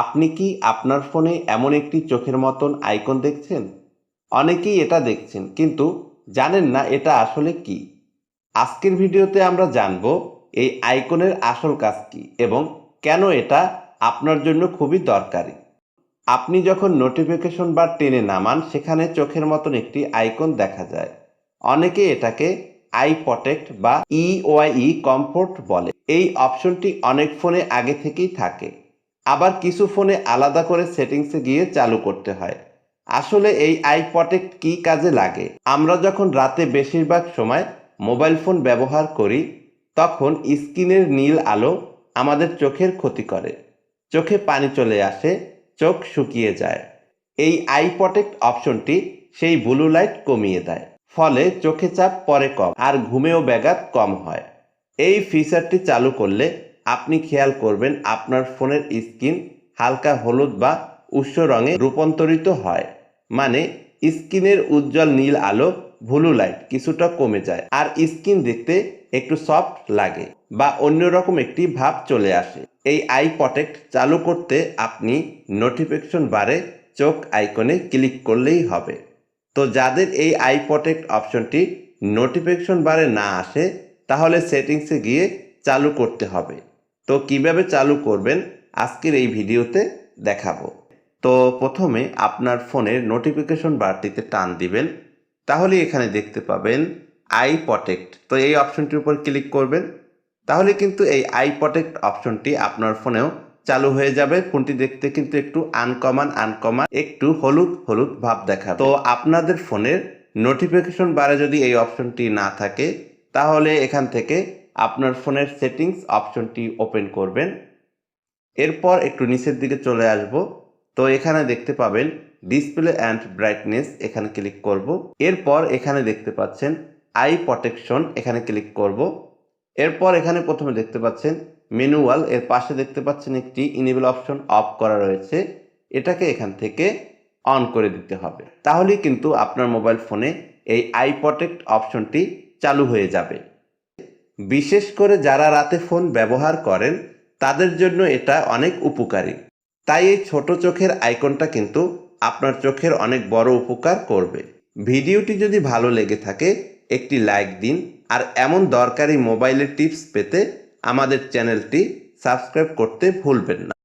আপনি কি আপনার ফোনে এমন একটি চোখের মতন আইকন দেখছেন? অনেকেই এটা দেখছেন, কিন্তু জানেন না এটা আসলে কি। আজকের ভিডিওতে আমরা জানব এই আইকনের আসল কাজ কি এবং কেন এটা আপনার জন্য খুবই দরকারি। আপনি যখন নোটিফিকেশন বার টেনে নামান, সেখানে চোখের মতন একটি আইকন দেখা যায়। অনেকে এটাকে আই প্রটেক্ট বা E ইওয়াই কমফোর্ট বলে। এই অপশনটি অনেক ফোনে আগে থেকেই থাকে। আবার কিছু ফোনে আলাদা করে সেটিংসে গিয়ে চালু করতে হয়। আসলে এই আই প্রটেক্ট কি কাজে লাগে? আমরা যখন রাতে বেশিরভাগ সময় মোবাইল ফোন ব্যবহার করি, তখন স্ক্রিনের নীল আলো আমাদের চোখের ক্ষতি করে। চোখে পানি চলে আসে, চোখ শুকিয়ে যায়। এই আই প্রটেক্ট অপশনটি সেই ব্লু লাইট কমিয়ে দেয়, ফলে চোখে চাপ পরে কম আর ঘুমেও ব্যাঘাত কম হয়। এই ফিচারটি চালু করলে আপনি খেয়াল করবেন আপনার ফোনের স্ক্রিন হালকা হলুদ বা উষ্ণ রঙে রূপান্তরিত হয়। মানে স্ক্রিনের উজ্জ্বল নীল আলো ভুলু লাইট কিছুটা কমে যায় আর স্ক্রিন দেখতে একটু সফট লাগে বা অন্যরকম একটি ভাব চলে আসে। এই আই প্রটেক্ট চালু করতে আপনি নোটিফিকেশন বারে চোখ আইকনে ক্লিক করলেই হবে। তো যাদের এই আই প্রটেক্ট অপশনটি নোটিফিকেশন বারে না আসে, তাহলে সেটিংসে গিয়ে চালু করতে হবে। তো কীভাবে চালু করবেন আজকের এই ভিডিওতে দেখাবো। তো প্রথমে আপনার ফোনের নোটিফিকেশন বারটিতে টান দিবেন। তাহলে এখানে দেখতে পাবেন আই প্রটেক্ট তো এই অপশনটির উপর ক্লিক করবেন। তাহলে কিন্তু এই আই প্রটেক্ট অপশনটি আপনার ফোনেও চালু হয়ে যাবে। ফোনটি দেখতে কিন্তু একটু আনকমন আনকমন একটু হলুদ হলুদ ভাব দেখা তো আপনাদের ফোনের নোটিফিকেশন বারে যদি এই অপশনটি না থাকে, তাহলে এখান থেকে আপনার ফোনের সেটিংস অপশনটি ওপেন করবেন। এরপর একটু নিচের দিকে চলে আসব। তো এখানে দেখতে পাবেন ডিসপ্লে অ্যান্ড ব্রাইটনেস এখানে ক্লিক করব। এরপর এখানে দেখতে পাচ্ছেন আই প্রটেকশন এখানে ক্লিক করব। এরপর এখানে প্রথমে দেখতে পাচ্ছেন ম্যানুয়াল, এর পাশে দেখতে পাচ্ছেন একটি ইনেবল অপশন অফ করা রয়েছে। এটাকে এখান থেকে অন করে দিতে হবে। তাহলেই কিন্তু আপনার মোবাইল ফোনে এই আই প্রটেক্ট অপশনটি চালু হয়ে যাবে। বিশেষ করে যারা রাতে ফোন ব্যবহার করেন, তাদের জন্য এটা অনেক উপকারী। তাই এই ছোট চোখের আইকনটা কিন্তু আপনার চোখের অনেক বড় উপকার করবে। ভিডিওটি যদি ভালো লেগে থাকে, একটি লাইক দিন আর এমন দরকারি মোবাইলের টিপস পেতে আমাদের চ্যানেলটি সাবস্ক্রাইব করতে ভুলবেন না।